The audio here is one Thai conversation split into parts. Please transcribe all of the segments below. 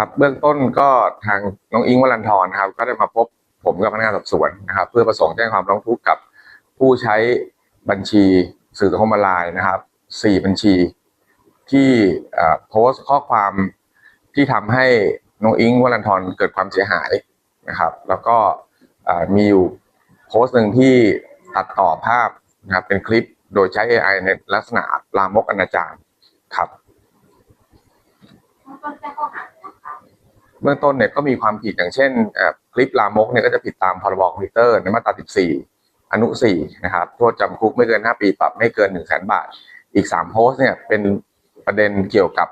ครับ เบื้องต้นก็ทางน้องอิงค์วรันทรนครับ ก็ได้มาพบผมกับพนักงานสอบสวนนะครับ เพื่อประสงค์แจ้งความร้องทุกข์กับผู้ใช้บัญชีสื่อสังคมออนไลน์นะครับสี่บัญชีที่โพสต์ข้อความที่ทำให้น้องอิงค์วรันทรเกิดความเสียหายนะครับ แล้วก็มีอยู่โพสต์หนึ่งที่ตัดต่อภาพนะครับเป็นคลิปโดยใช้ AI ในลักษณะลามกอนาจารครับ เบื้องต้นเนี่ยก็มีความผิดอย่างเช่นคลิปลามกเนี่ยก็จะผิดตามพรบคอมพิวเตอร์ในมาตรา 14 อนุ 4 นะครับ โทษจำคุกไม่เกิน 5 ปีปรับไม่เกิน 1 0 0 0 0แบาท อีก 3 โพสต์เนี่ยเป็นประเด็นเกี่ยวกับ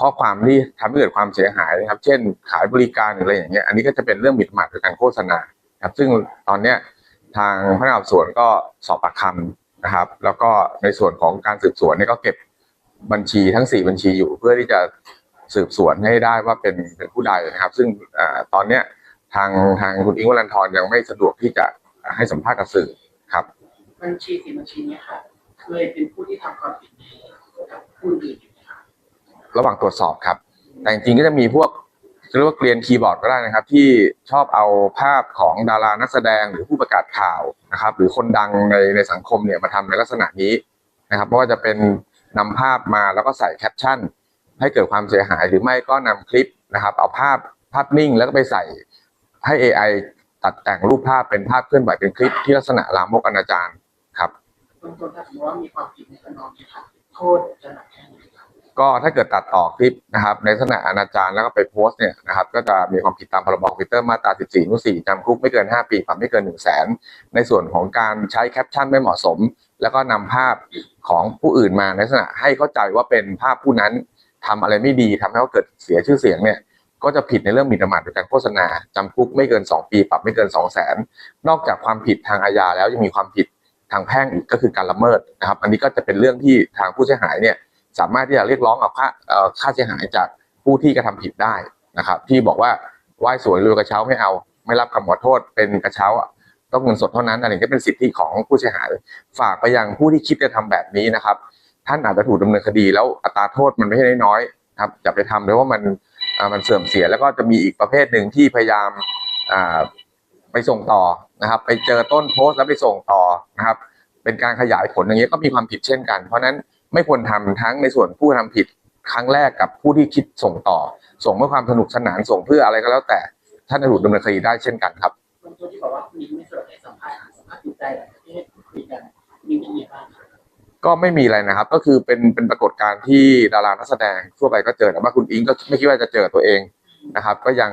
ข้อความที่ทำให้เกิดความเสียหายนะครับ เช่น ขายบริการหรืออะไรอย่างเงี้ย อันนี้ก็จะเป็นเรื่องหมิ่นประมาทโดยการโฆษณาครับ ซึ่งตอนเนี้ยทางพนักงานสอบสวนก็สอบปากคำนะครับ แล้วก็ในส่วนของการสืบสวนเนี่ยก็เก็บบัญชีทั้ง 4 บัญชีอยู่เพื่อที่จะ สืบสวนให้ได้ว่าเป็นเป็นผู้ใดนะครับ ซึ่งเอ่อตอนเนี้ยทางทางคุณอิงค์วรันทรยังไม่สะดวกที่จะให้สัมภาษณ์กับสื่อครับบัญชีสี่บัญชีเนี้ค่ะเคยเป็นผู้ที่ทำความผิดกับผู้อื่นอยู่ไหมคะระหว่างตรวจสอบครับ แต่จริงๆก็จะมีพวกเรียกว่าเกลียนคีย์บอร์ดก็ได้นะครับ ที่ชอบเอาภาพของดารานักแสดงหรือผู้ประกาศข่าวนะครับ หรือคนดังในในสังคมเนี่ยมาทำในลักษณะนี้นะครับไม่ว่าจะเป็นนำภาพมาแล้วก็ใส่แคปชั่น ให้เกิดความเสียหายหรือไม่ก็นำคลิปนะครับ เอาภาพภาพนิ่งแล้วก็ไปใส่ให้ AI ตัดแต่งรูปภาพเป็นภาพเคลื่อนไหวเป็นคลิปที่ลักษณะลามกอนาจารครับเบื้องต้นถ้าสมมติว่ามีความผิดในขนองนี้ค่ะโทษจะหนักแค่ไหนคะก็ถ้าเกิดตัดต่อคลิปนะครับในลักษณะอนาจารแล้วก็ไปโพสต์เนี่ยนะครับก็จะมีความผิดตามพรบคอมพิวเตอร์มาตรา 14นุ4จำคุกไม่เกิน 5 ปีปรับไม่เกิน 1 0 0 0 0แสนในส่วนของการใช้แคปชั่นไม่เหมาะสม แล้วก็นำภาพของผู้อื่นมาในลักษณะให้เข้าใจว่าเป็นภาพผู้นั้น ทำอะไรไม่ดีทำให้เขาเกิดเสียชื่อเสียงเนี่ยก็จะผิดในเรื่องหมิ่นประมาทโดยการโฆษณาจำคุกไม่เกิน 2 ปีปรับไม่เกิน 2 0 0แสนนอกจากความผิดทางอาญาแล้วยังมีความผิดทางแพ่งอีกก็คือการละเมิดนะครับ อันนี้ก็จะเป็นเรื่องที่ทางผู้เสียหายเนี่ยสามารถที่จะเรียกร้องเอาค่าค่าเสียหายจากผู้ที่กระทำผิดได้นะครับ ที่บอกว่าไหว้สวยรวยกระเช้าไม่เอา ไม่รับคำขอโทษเป็นกระเช้าต้องเงินสดเท่านั้นอะไรก็เป็นสิทธิของผู้เสียหายฝากไปยังผู้ที่คิดจะทำแบบนี้นะครับ ท่านอาจจะถูกดำเนินคดี แล้วอัตราโทษมันไม่ใช่น้อยๆครับอย่าไปทำเลยว่ามันอ่ามันเสื่อมเสียแล้วก็จะมีอีกประเภทหนึ่งที่พยายามอ่าไปส่งต่อนะครับ ไปเจอต้นโพสต์แล้วไปส่งต่อนะครับ เป็นการขยายผลอย่างนี้ยก็มีความผิดเช่นกัน เพราะฉะนั้นไม่ควรทำทั้งในส่วนผู้ทำผิดครั้งแรกกับผู้ที่คิดส่งต่อ ส่งเพื่อความสนุกสนานส่งเพื่ออะไรก็แล้วแต่ท่านจะถูกดำเนินคดีได้เช่นกันครับเบื้องต้นที่บอกว่าคุณนิ้งไม่สะดวกให้สัมภาษณ์สัมภาษณ์จิตใจหลังจากที่คุยกันมีวิธีบ้างคะ ก็ไม่มีอะไรนะครับ ก็คือเป็นเป็นปรากฏการณ์ที่ดารานักแสดงทั่วไปก็เจอแต่ว่าคุณอิงก็ไม่คิดว่าจะเจอตัวเองนะครับ ก็ยัง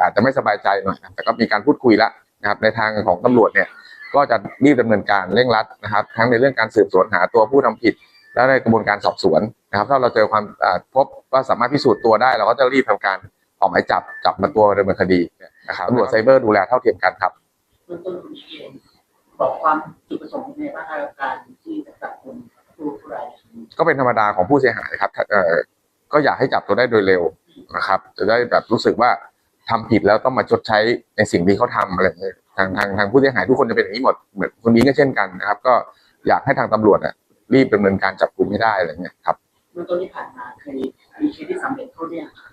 อาจจะไม่สบายใจหน่อยแต่ก็มีการพูดคุยแล้วนะครับ ในทางของตำรวจเนี่ย ก็จะรีบดำเนินการเร่งรัดนะครับ ทั้งในเรื่องการสืบสวนหาตัวผู้ทำผิด และในกระบวนการสอบสวนนะครับ ถ้าเราเจอความพบว่าสามารถพิสูจน์ตัวได้ เราก็จะรีบทำการออกหมายจับจับมาตัวดำเนินคดีนะครับตำรวจไซเบอร์ดูแลเท่าเทียมกันครับ บื้องต้นคุณนิ้งเองบอกความจุดประสงค์ในบ้างคะกับการที่จะจับกลุ่มผู้ผู้ร้ายในครั้งนี้ก็เป็นธรรมดาของผู้เสียหายครับเอ่อก็อยากให้จับตัวได้โดยเร็วนะครับ จะได้แบบรู้สึกว่าทำผิดแล้วต้องมาชดใช้ในสิ่งที่เขาทำอะไรอย่างเงี้ยทางทางทางผู้เสียหายทุกคนจะเป็นอย่างนี้หมดเหมือนคนนี้ก็เช่นกันนะครับ ก็อยากให้ทางตำรวจอะรีบดำเนินการจับกลุ่มให้ได้อะไรเงี้ยครับเบื้องต้นที่ผ่านมาเคยมีเคสที่สำเร็จเข้าเรียกค่ะ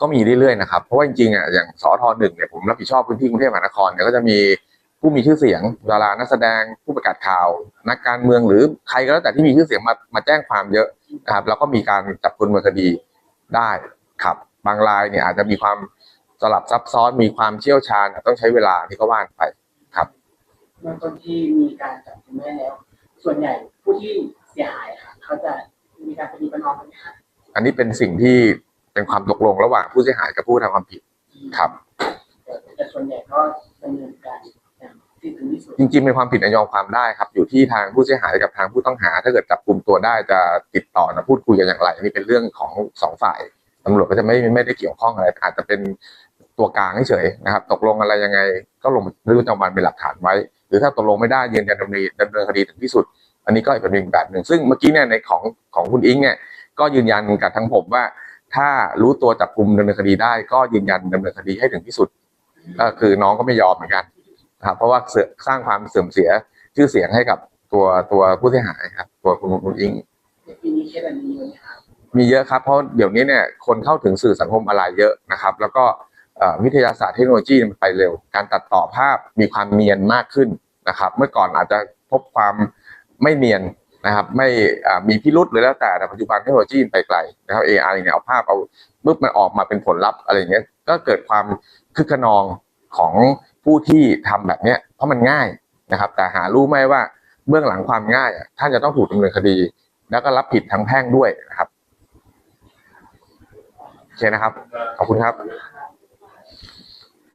ก็มีเรื่อยๆนะครับ เพราะว่าจริงๆอะอย่างสอทหนึ่งเนี่ยผมรับผิดชอบพื้นที่กรุงเทพมหานครเนี่ยก็จะมี ผู้มีชื่อเสียงดารานักแสดงผู้ประกาศข่าว นักการเมืองหรือใครก็แล้วแต่ที่มีชื่อเสียงมามาแจ้งความเยอะนะครับ แล้วก็มีการจับกุมดำเนินคดีได้ครับ บางรายเนี่ยอาจจะมีความสลับซับซ้อนมีความเชี่ยวชาญต้องใช้เวลาที่ก็ว่านไปเบื้องต้นที่มีการจับกลุ่มได้แล้ว ส่วนใหญ่ผู้ที่เสียหายค่ะเขาจะมีการปฏิบัตินอมกันไหมคะอันนี้เป็นสิ่งที่เป็นความตกลงระหว่างผู้เสียหายกับผู้ทำความผิดครับแต่ส่วนใหญ่ก็ดำเนิน จริงๆเป็นความผิดอนยอมความได้ครับ อยู่ที่ทางผู้เสียหายกับทางผู้ต้องหา ถ้าเกิดจับกลุ่มตัวได้จะติดต่อนะพูดคุยกันอย่างไรอันนี่เป็นเรื่องของสองฝ่ายตำรวจก็จะไม่ไม่ได้เกี่ยวข้องอะไร อาจจะเป็นตัวกลางเฉยนะครับ ตกลงอะไรยังไงก็ลงบันทึกประจำวันเป็นหลักฐานไว้ หรือถ้าตกลงไม่ได้ยืนยันดำเนินดำเนินคดีถึงที่สุด อันนี้ก็อีกเป็นอีกแบบหนึ่งซึ่งเมื่อกี้เนี่ยในของของคุณอิงเนี่ยก็ยืนยันกับทางผมว่า ถ้ารู้ตัวจับกลุ่มดำเนินคดีได้ ก็ยืนยันดำเนินคดีให้ถึงที่สุดก็คือน้องก็ไม่ยอมเหมือนกัน นะครับเพราะว่าเสื่อสร้างความเสื่อมเสียชื่อเสียงให้กับตัวตัวผู้เสียหายครับตัวคุณคุณอิงในปีนี้เคสแบบนี้เยอะไหมคะมีเยอะครับ เพราะเดี๋ยวนี้เนี่ยคนเข้าถึงสื่อสังคมออนไลน์เยอะนะครับ แล้วก็เอ่อวิทยาศาสตร์เทคโนโลยีมันไปเร็ว การตัดต่อภาพมีความเนียนมากขึ้นนะครับ เมื่อก่อนอาจจะพบความไม่เนียนนะครับ ไม่อ่ามีพิรุษหรือแล้วแต่แต่ปัจจุบันเทคโนโลยีมันไปไกลนะครับ AI เนี่ยเอาภาพเอาปุ๊บมันออกมาเป็นผลลัพธ์อะไรอย่างเงี้ยก็เกิดความคึกขนอง ของผู้ที่ทำแบบเนี้ยเพราะมันง่ายนะครับ แต่หารู้ไหมว่าเบื้องหลังความง่ายอะท่านจะต้องถูกดำเนินคดี แล้วก็รับผิดทางแพ่งด้วยนะครับโอเคนะครับ ขอบคุณครับ